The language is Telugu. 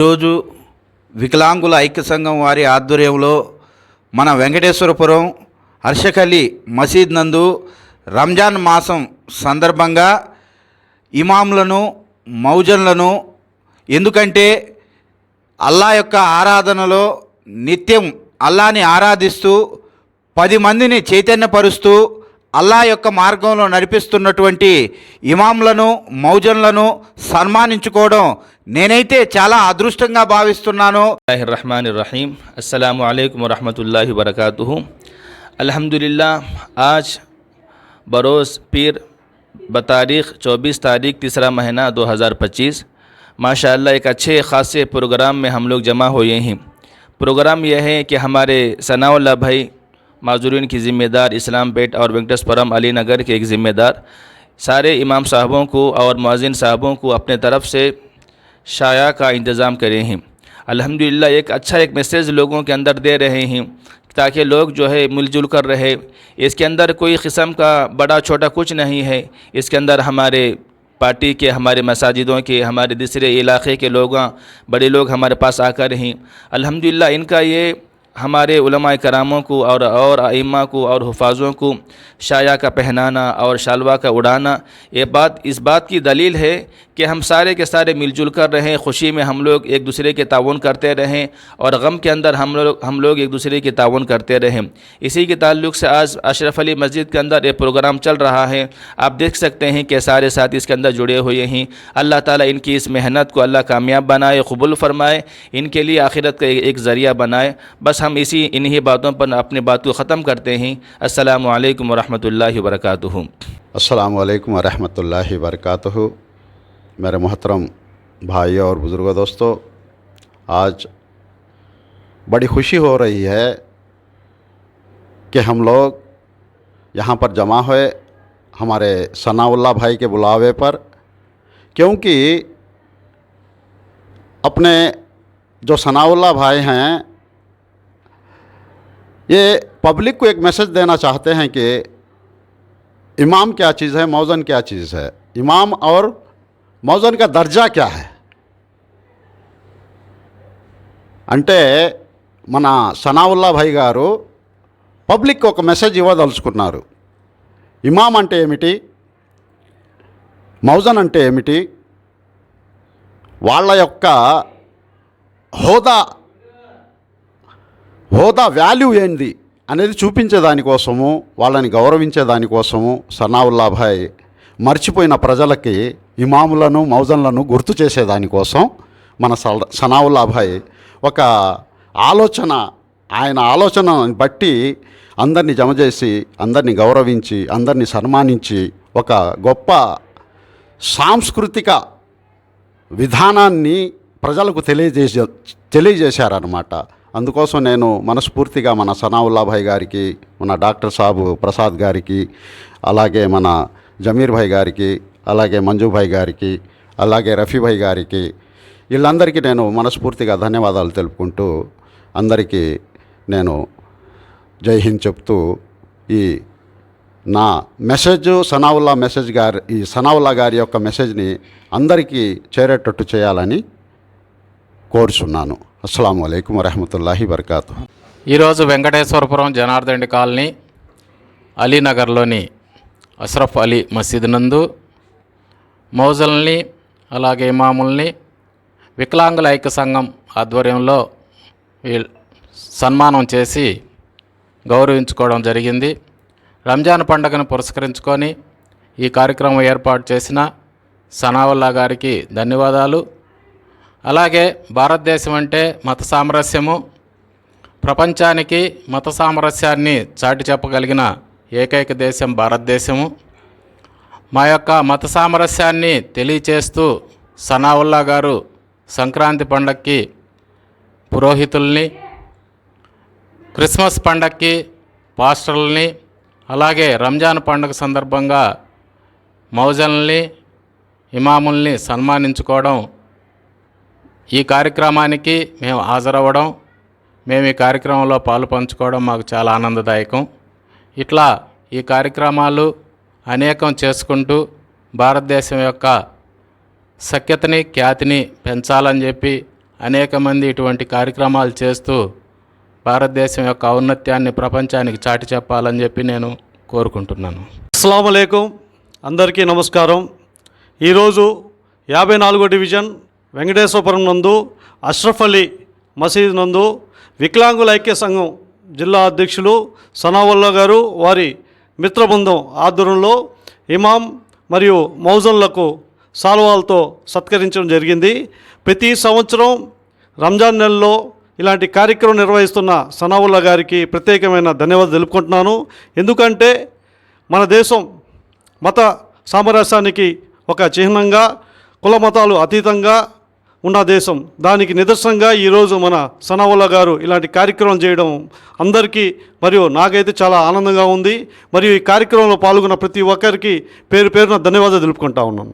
ఈరోజు వికలాంగుల ఐక్య సంఘం వారి ఆధ్వర్యంలో మన వెంకటేశ్వరపురం హర్షకలి మసీద్ నందు రంజాన్ మాసం సందర్భంగా ఇమాంలను మౌజన్లను ఎందుకంటే అల్లా యొక్క ఆరాధనలో నిత్యం అల్లాని ఆరాధిస్తూ పది మందిని చైతన్యపరుస్తూ అల్లా యొక్క మార్గంలో నడిపిస్తున్నటువంటి ఇమాంలను మౌజన్లను సన్మానించుకోవడం నేనైతే చాలా అదృష్టంగా భావిస్తున్నాను. రహమాన్ రహీం అస్సలం అయికం వరహమతుల్లా వరకాతు الحمدللہ آج بروز پیر بتاریخ چوبیس تاریخ تیسرا مہینہ دو ہزار پچیس ماشاء اللہ ایک اچھے خاصے پروگرام میں ہم لوگ جمع ہوئے ہیں پروگرام یہ ہے کہ ہمارے ثناء اللہ بھائی معذورین کی ذمہ دار اسلام پیٹ اور وینکٹسپرم علی نگر کے ایک ذمہ دار۔ سارے امام صاحبوں کو اور معذن صاحبوں کو اپنے طرف سے شائع کا انتظام کرے ہیں۔ الحمدللہ، ایک اچھا ایک میسیج لوگوں کے اندر دے رہے ہیں تاکہ لوگ جو ہے مل جل کر رہے۔ اس کے اندر کوئی قسم کا بڑا چھوٹا کچھ نہیں ہے۔ اس کے اندر ہمارے پارٹی کے، ہمارے مساجدوں کے، ہمارے دوسرے علاقے کے لوگاں، بڑے لوگ ہمارے پاس آ کر ہیں۔ الحمدللہ، ان کا یہ ہمارے علماء کراموں کو اور اور ائمہ کو اور حفاظوں کو شایہ کا پہنانا اور شالوا کا اڑانا، یہ بات، اس بات کی دلیل ہے کہ ہم سارے کے سارے مل جل کر رہیں، خوشی میں ہم لوگ ایک دوسرے کے تعاون کرتے رہیں اور غم کے اندر ہم لوگ ہم لوگ ایک دوسرے کے تعاون کرتے رہیں۔ اسی کے تعلق سے آج اشرف علی مسجد کے اندر یہ پروگرام چل رہا ہے۔ آپ دیکھ سکتے ہیں کہ سارے ساتھ اس کے اندر جڑے ہوئے ہیں۔ اللہ تعالیٰ ان کی اس محنت کو اللہ کامیاب بنائے، قبول فرمائے، ان کے لیے آخرت کا ایک ذریعہ بنائے۔ بس ہم اسی انہی باتوں پر اپنی بات کو ختم کرتے ہیں۔ السلام علیکم ورحمۃ اللہ وبرکاتہ۔ السلام علیکم ورحمۃ اللہ وبرکاتہ۔ میرے محترم بھائیوں اور بزرگ دوستو، آج بڑی خوشی ہو رہی ہے کہ ہم لوگ یہاں پر جمع ہوئے ہمارے ثناء اللہ بھائی کے بلاوے پر، کیونکہ اپنے جو ثناء اللہ بھائی ہیں ये पब्लिक को एक मैसेज देना चाहते हैं कि इमाम क्या चीज़ है मौज़न क्या चीज़ है इमाम और मौज़न का दर्जा क्या है అంటే మన సనావుల్లా భాయ్ గారు పబ్లిక్ ఒక మెసేజ్ ఇవ్వదలుచుకున్నారు ఇమాం అంటే ఏమిటి మౌజన్ అంటే ఏమిటి వాళ్ళ యొక్క హోదా హోదా వాల్యూ ఏంది అనేది చూపించేదానికోసము వాళ్ళని గౌరవించే దానికోసము సనావుల్లాభాయ్ మర్చిపోయిన ప్రజలకి ఇమాములను మౌజన్లను గుర్తు చేసేదానికోసం మన సనావుల్లాభాయ్ ఒక ఆలోచన ఆయన ఆలోచనని బట్టి అందరినీ జమ చేసి అందరినీ గౌరవించి అందరినీ సన్మానించి ఒక గొప్ప సాంస్కృతిక విధానాన్ని ప్రజలకు తెలియజేసే తెలియజేశారనమాట అందుకోసం నేను మనస్ఫూర్తిగా మన సనావుల్లాభాయ్ గారికి మన డాక్టర్ సాబు ప్రసాద్ గారికి అలాగే మన జమీర్ భాయ్ గారికి అలాగే మంజుభాయ్ గారికి అలాగే రఫీభాయ్ గారికి వీళ్ళందరికీ నేను మనస్ఫూర్తిగా ధన్యవాదాలు తెలుపుకుంటూ అందరికీ నేను జై హింద్ చెప్తూ ఈ నా మెసేజ్ సనావుల్లా మెసేజ్ గారి ఈ సనావుల్లా గారి యొక్క మెసేజ్ని అందరికీ చేరేటట్టు చేయాలని కోరుచున్నాను. అస్సలం అయికం వరహమతుల్లాహి వరకాతు ఈరోజు వెంకటేశ్వరపురం జనార్దన్ కాలనీ అలీనగర్లోని అష్రఫ్ అలీ మసీద్ నందు మౌజల్ని అలాగే ఇమాముల్ని వికలాంగుల ఐక్య సంఘం ఆధ్వర్యంలో సన్మానం చేసి గౌరవించుకోవడం జరిగింది. రంజాన్ పండుగను పురస్కరించుకొని ఈ కార్యక్రమం ఏర్పాటు చేసిన సనావుల్లా గారికి ధన్యవాదాలు. అలాగే భారతదేశం అంటే మత సామరస్యము. ప్రపంచానికి మత సామరస్యాన్ని చాటి చెప్పగలిగిన ఏకైక దేశం భారతదేశము. మా యొక్క మత సామరస్యాన్ని తెలియచేస్తూ సనావుల్లా గారు సంక్రాంతి పండక్కి పురోహితుల్ని క్రిస్మస్ పండక్కి పాస్టర్లని అలాగే రంజాన్ పండుగ సందర్భంగా మౌజల్ని ఇమాముల్ని సన్మానించుకోవడం ఈ కార్యక్రమానికి మేము హాజరవ్వడం మేము ఈ కార్యక్రమంలో పాలు పంచుకోవడం మాకు చాలా ఆనందదాయకం. ఇట్లా ఈ కార్యక్రమాలు అనేకం చేసుకుంటూ భారతదేశం యొక్క సఖ్యతని ఖ్యాతిని పెంచాలని చెప్పి అనేక మంది ఇటువంటి కార్యక్రమాలు చేస్తూ భారతదేశం యొక్క ఔన్నత్యాన్ని ప్రపంచానికి చాటి చెప్పాలని చెప్పి నేను కోరుకుంటున్నాను. అస్సలం అందరికీ నమస్కారం. ఈరోజు యాభై నాలుగో డివిజన్ వెంకటేశ్వరపురం నందు అష్రఫ్ అలీ మసీద్ నందు వికలాంగుల ఐక్య సంఘం జిల్లా అధ్యక్షులు సనావుల్లా గారు వారి మిత్ర బృందం ఆధ్వర్యంలో ఇమాం మరియు మౌజన్లకు సాల్వాలతో సత్కరించడం జరిగింది. ప్రతి సంవత్సరం రంజాన్ నెలలో ఇలాంటి కార్యక్రమం నిర్వహిస్తున్న సనావుల్లా గారికి ప్రత్యేకమైన ధన్యవాదాలు తెలుపుకుంటున్నాను. ఎందుకంటే మన దేశం మత సామరస్యానికి ఒక చిహ్నంగా కుల మతాలు అతీతంగా ఉన్న దేశం. దానికి నిదర్శనంగా ఈరోజు మన సనవల్ల గారు ఇలాంటి కార్యక్రమం చేయడం అందరికీ మరియు నాకైతే చాలా ఆనందంగా ఉంది. మరియు ఈ కార్యక్రమంలో పాల్గొన్న ప్రతి ఒక్కరికి పేరు పేరున ధన్యవాదాలు తెలుపుకుంటా ఉన్నాను.